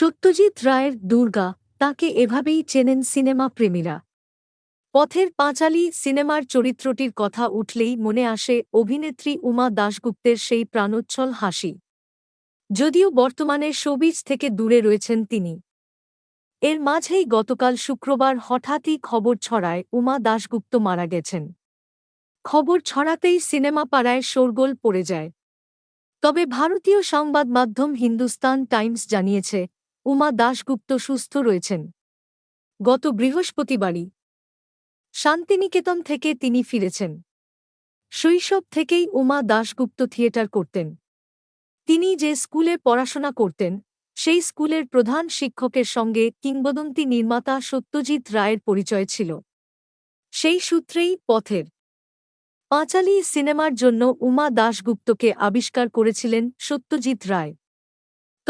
সত্যজিৎ রায়ের দুর্গা, তাকে এভাবেই চেনেন সিনেমা প্রেমীরা। পথের পাঁচালী সিনেমার চরিত্রটির কথা উঠলেই মনে আসে অভিনেত্রী উমা দাশগুপ্তের সেই প্রাণোচ্ছল হাসি। যদিও বর্তমানে শোবিজ থেকে দূরে রয়েছেন তিনি। এর মাঝেই গতকাল শুক্রবার হঠাৎই খবর ছড়ায় উমা দাশগুপ্ত মারা গেছেন। খবর ছড়াতেই সিনেমা পাড়ায় শোরগোল পড়ে যায়। তবে ভারতীয় সংবাদ মাধ্যম হিন্দুস্তান টাইমস জানিয়েছে উমা দাশগুপ্ত সুস্থ রয়েছেন। গত বৃহস্পতিবারই শান্তিনিকেতন থেকে তিনি ফিরেছেন। শৈশব থেকেই উমা দাশগুপ্ত থিয়েটার করতেন। তিনি যে স্কুলে পড়াশোনা করতেন, সেই স্কুলের প্রধান শিক্ষকের সঙ্গে কিংবদন্তি নির্মাতা সত্যজিৎ রায়ের পরিচয় ছিল। সেই সূত্রেই পথের পাঁচালী সিনেমার জন্য উমা দাশগুপ্তকে আবিষ্কার করেছিলেন সত্যজিৎ রায়।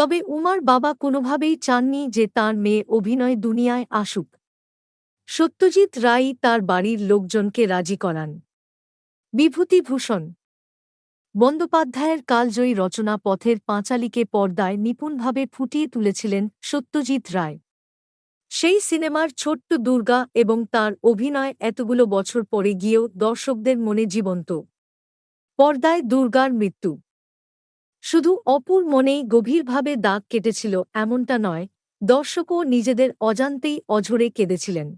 তবে উমার বাবা কোনোভাবেই চাননি যে তার মেয়ে অভিনয় দুনিয়ায় আসুক। সত্যজিৎ রায় তার বাড়ির লোকজনকে রাজি করান। বিভূতিভূষণ বন্দ্যোপাধ্যায়ের কালজয়ী রচনা পথের পাঁচালীকে পর্দায় নিপুণভাবে ফুটিয়ে তুলেছিলেন সত্যজিৎ রায়। সেই সিনেমার ছোট্ট দুর্গা এবং তার অভিনয় এতগুলো বছর পরে গিয়েও দর্শকদের মনে জীবন্ত। পর্দায় দুর্গার মৃত্যু। শুধু অপুর মনেই গভীরভাবে দাগ কেটেছিল এমনটা নয় দর্শকও নিজেদের অজান্তেই অঝরে কেঁদেছিলেন।